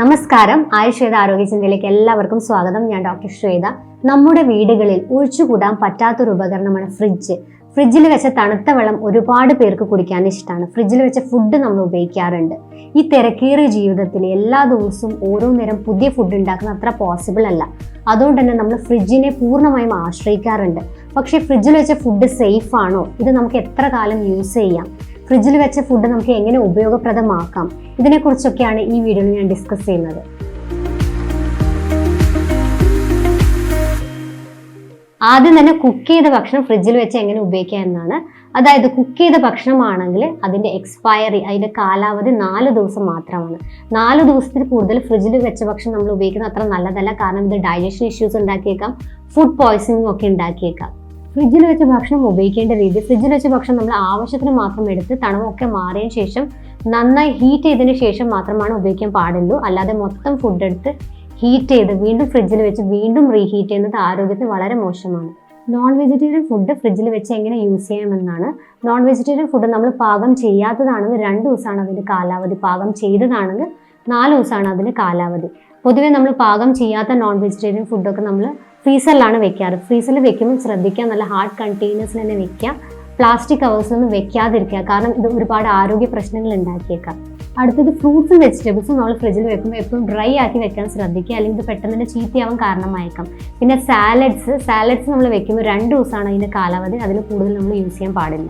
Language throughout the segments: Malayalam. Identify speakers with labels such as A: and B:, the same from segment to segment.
A: നമസ്കാരം. ആയുർവേദ ആരോഗ്യ ചിന്തയിലേക്ക് എല്ലാവർക്കും സ്വാഗതം. ഞാൻ ഡോക്ടർ ശ്വേത. നമ്മുടെ വീടുകളിൽ ഒഴിച്ചുകൂടാൻ പറ്റാത്തൊരു ഉപകരണമാണ് ഫ്രിഡ്ജ്. ഫ്രിഡ്ജിൽ വെച്ച തണുത്ത വെള്ളം ഒരുപാട് പേർക്ക് കുടിക്കാൻ ഇഷ്ടമാണ് ഫ്രിഡ്ജിൽ വെച്ച ഫുഡ് നമ്മൾ ഉപയോഗിക്കാറുണ്ട്. ഈ തിരക്കേറിയ ജീവിതത്തിൽ എല്ലാ ദിവസവും ഓരോ നേരം പുതിയ ഫുഡ് ഉണ്ടാക്കുന്ന അത്ര പോസിബിൾ അല്ല. അതുകൊണ്ട് തന്നെ നമ്മൾ ഫ്രിഡ്ജിനെ പൂർണമായും ആശ്രയിക്കാറുണ്ട്. പക്ഷേ ഫ്രിഡ്ജിൽ വെച്ച ഫുഡ് സേഫ് ആണോ? ഇത് നമുക്ക് എത്ര കാലം യൂസ് ചെയ്യാം? ഫ്രിഡ്ജിൽ വെച്ച ഫുഡ് നമുക്ക് എങ്ങനെ ഉപയോഗപ്രദമാക്കാം? ഇതിനെക്കുറിച്ചൊക്കെയാണ് ഈ വീഡിയോയിൽ ഞാൻ ഡിസ്കസ് ചെയ്യുന്നത്. ആദ്യം തന്നെ കുക്ക് ചെയ്ത ഭക്ഷണം ഫ്രിഡ്ജിൽ വെച്ച് എങ്ങനെ ഉപയോഗിക്കാം എന്നാണ്. അതായത് കുക്ക് ചെയ്ത ഭക്ഷണമാണെങ്കിൽ അതിന്റെ എക്സ്പയറി അതിന്റെ കാലാവധി നാല് ദിവസം മാത്രമാണ്. നാല് ദിവസത്തിൽ കൂടുതൽ ഫ്രിഡ്ജിൽ വെച്ച ഭക്ഷണം നമ്മൾ ഉപയോഗിക്കുന്നത് അത്ര നല്ലതല്ല. കാരണം ഇത് ഡൈജഷൻ ഇഷ്യൂസ് ഉണ്ടാക്കിയേക്കാം ഫുഡ് പോയ്സണിങ് ഒക്കെ ഉണ്ടാക്കിയേക്കാം. ഫ്രിഡ്ജിൽ വെച്ച ഭക്ഷണം ഉപയോഗിക്കേണ്ട രീതി ഫ്രിഡ്ജിൽ വെച്ച ഭക്ഷണം നമ്മൾ ആവശ്യത്തിന് മാത്രം എടുത്ത് തണുവൊക്കെ മാറിയതിന് ശേഷം നന്നായി ഹീറ്റ് ചെയ്തതിന് ശേഷം മാത്രമാണ് ഉപയോഗിക്കാൻ പാടുള്ളൂ. അല്ലാതെ മൊത്തം ഫുഡ് എടുത്ത് ഹീറ്റ് ചെയ്ത് വീണ്ടും ഫ്രിഡ്ജിൽ വെച്ച് വീണ്ടും റീഹീറ്റ് ചെയ്യുന്നത് ആരോഗ്യത്തിന് വളരെ മോശമാണ്. നോൺ വെജിറ്റേറിയൻ ഫുഡ് ഫ്രിഡ്ജിൽ വെച്ച് എങ്ങനെ യൂസ് ചെയ്യാമെന്നാണ്. നോൺ വെജിറ്റേറിയൻ ഫുഡ് നമ്മൾ പാകം ചെയ്യാത്തതാണെങ്കിൽ രണ്ട് ദിവസമാണ് അതിന്റെ കാലാവധി. പാകം ചെയ്തതാണെങ്കിൽ നാല് ദിവസമാണ് അതിന്റെ കാലാവധി. പൊതുവേ നമ്മൾ പാകം ചെയ്യാത്ത നോൺ വെജിറ്റേറിയൻ ഫുഡൊക്കെ നമ്മൾ ഫ്രീസറിലാണ് വെക്കാറ്. ഫ്രീസറിൽ വെക്കുമ്പോൾ ശ്രദ്ധിക്കുക നല്ല ഹാർഡ് കണ്ടെയ്നേഴ്സിൽ തന്നെ വെക്കുക പ്ലാസ്റ്റിക് കവേഴ്സിലൊന്നും വെക്കാതിരിക്കുക കാരണം ഇത് ഒരുപാട് ആരോഗ്യ പ്രശ്നങ്ങൾ ഉണ്ടാക്കിയേക്കാം. അടുത്തത് ഫ്രൂട്ട്സും വെജിറ്റബിൾസും നമ്മൾ ഫ്രിഡ്ജിൽ വെക്കുമ്പോൾ എപ്പോഴും ഡ്രൈ ആക്കി വെക്കാൻ ശ്രദ്ധിക്കുക അല്ലെങ്കിൽ ഇത് പെട്ടെന്ന് തന്നെ ചീത്തയാവാൻ കാരണമായേക്കാം. പിന്നെ സാലഡ്സ് സാലഡ്സ് നമ്മൾ വെക്കുമ്പോൾ രണ്ട് ദിവസമാണ് അതിന്റെ കാലാവധി അതിൽ കൂടുതൽ നമ്മൾ യൂസ് ചെയ്യാൻ പാടില്ല.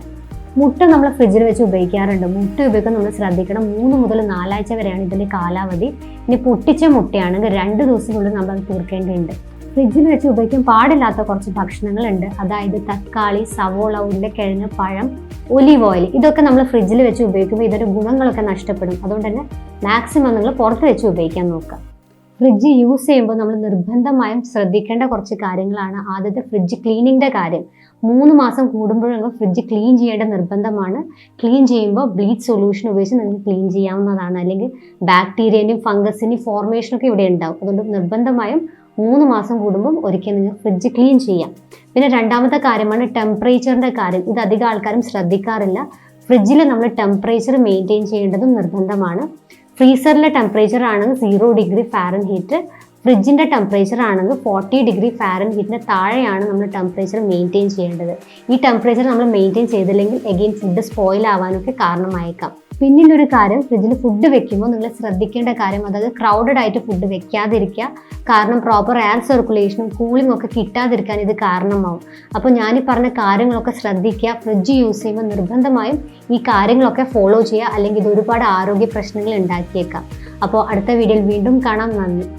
A: മുട്ട നമ്മൾ ഫ്രിഡ്ജിൽ വെച്ച് ഉപയോഗിക്കാറുണ്ട്. മുട്ട ഉപയോഗിക്കാൻ നമ്മൾ ശ്രദ്ധിക്കണം. മൂന്ന് മുതൽ നാലാഴ്ച വരെയാണ് ഇതിന്റെ കാലാവധി. ഇനി പൊട്ടിച്ച മുട്ടയാണെങ്കിൽ രണ്ട് ദിവസത്തിനുള്ളിൽ നമ്മൾ അത് തീർക്കേണ്ടതുണ്ട്. ഫ്രിഡ്ജിൽ വെച്ച് ഉപയോഗിക്കാൻ പാടില്ലാത്ത കുറച്ച് ഭക്ഷണങ്ങളുണ്ട്. അതായത് തക്കാളി സവോള ഉരുളക്കിഴങ്ങ് പഴം ഒലീവ് ഓയിൽ. ഇതൊക്കെ നമ്മൾ ഫ്രിഡ്ജിൽ വെച്ച് ഉപയോഗിക്കുമ്പോൾ ഇതിന്റെ ഗുണങ്ങളൊക്കെ നഷ്ടപ്പെടും. അതുകൊണ്ട് തന്നെ മാക്സിമം നിങ്ങൾ പുറത്ത് വെച്ച് ഉപയോഗിക്കാൻ നോക്കുക. ഫ്രിഡ്ജ് യൂസ് ചെയ്യുമ്പോൾ നമ്മൾ നിർബന്ധമായും ശ്രദ്ധിക്കേണ്ട കുറച്ച് കാര്യങ്ങളാണ് ആദ്യത്തെ ഫ്രിഡ്ജ് ക്ലീനിങ്ങിന്റെ കാര്യം. മൂന്ന് മാസം കൂടുമ്പോഴെങ്കിലും ഫ്രിഡ്ജ് ക്ലീൻ ചെയ്യേണ്ട നിർബന്ധമാണ്. ക്ലീൻ ചെയ്യുമ്പോൾ ബ്ലീച്ച് സൊല്യൂഷൻ ഉപയോഗിച്ച് നിങ്ങൾക്ക് ക്ലീൻ ചെയ്യാവുന്നതാണ്. അല്ലെങ്കിൽ ബാക്ടീരിയന്റെയും ഫംഗസിന്റെയും ഫോർമേഷനൊക്കെ ഇവിടെ ഉണ്ടാവും. അതുകൊണ്ട് നിർബന്ധമായും മൂന്ന് മാസം കൂടുമ്പം ഒരിക്കൽ നിങ്ങൾ ഫ്രിഡ്ജ് ക്ലീൻ ചെയ്യാം. പിന്നെ രണ്ടാമത്തെ കാര്യമാണ് ടെമ്പറേച്ചറിന്റെ കാര്യം. ഇത് അധികം ആൾക്കാരും ശ്രദ്ധിക്കാറില്ല. ഫ്രിഡ്ജിൽ നമ്മൾ ടെമ്പറേച്ചർ മെയിന്റെയിൻ ചെയ്യേണ്ടതും നിർബന്ധമാണ്. ഫ്രീസറിലെ ടെമ്പറേച്ചർ ആണെങ്കിൽ സീറോ ഡിഗ്രി ഫാരൻ ഹീറ്റ് ഫ്രിഡ്ജിന്റെ ടെമ്പറേച്ചർ ആണെങ്കിൽ ഫോർട്ടി ഡിഗ്രി ഫാരൻ ഹീറ്റിന്റെ താഴെയാണ് നമ്മൾ ടെമ്പറേച്ചർ മെയിന്റെയിൻ ചെയ്യേണ്ടത്. ഈ ടെമ്പറേച്ചർ നമ്മൾ മെയിന്റെയിൻ ചെയ്തില്ലെങ്കിൽ എഗെയിൻ ഫുഡ് സ്പോയിൽ ആവാനൊക്കെ കാരണമായേക്കാം. പിന്നീട് ഒരു കാര്യം ഫ്രിഡ്ജിൽ ഫുഡ് വെക്കുമ്പോൾ നിങ്ങൾ ശ്രദ്ധിക്കേണ്ട കാര്യം അതായത് ക്രൗഡഡ് ആയിട്ട് ഫുഡ് വെക്കാതിരിക്കുക. കാരണം പ്രോപ്പർ എയർ സർക്കുലേഷനും കൂളിംഗ് ഒക്കെ കിട്ടാതിരിക്കാൻ ഇത് കാരണമാവും. അപ്പോൾ ഞാൻ ഈ പറഞ്ഞ കാര്യങ്ങളൊക്കെ ശ്രദ്ധിക്കുക. ഫ്രിഡ്ജ് യൂസ് ചെയ്യുമ്പോൾ നിർബന്ധമായും ഈ കാര്യങ്ങളൊക്കെ ഫോളോ ചെയ്യുക. അല്ലെങ്കിൽ ഇത് ഒരുപാട് ആരോഗ്യ പ്രശ്നങ്ങൾ ഉണ്ടാക്കിയേക്കാം. അപ്പോൾ അടുത്ത വീഡിയോയിൽ വീണ്ടും കാണാം. നന്ദി.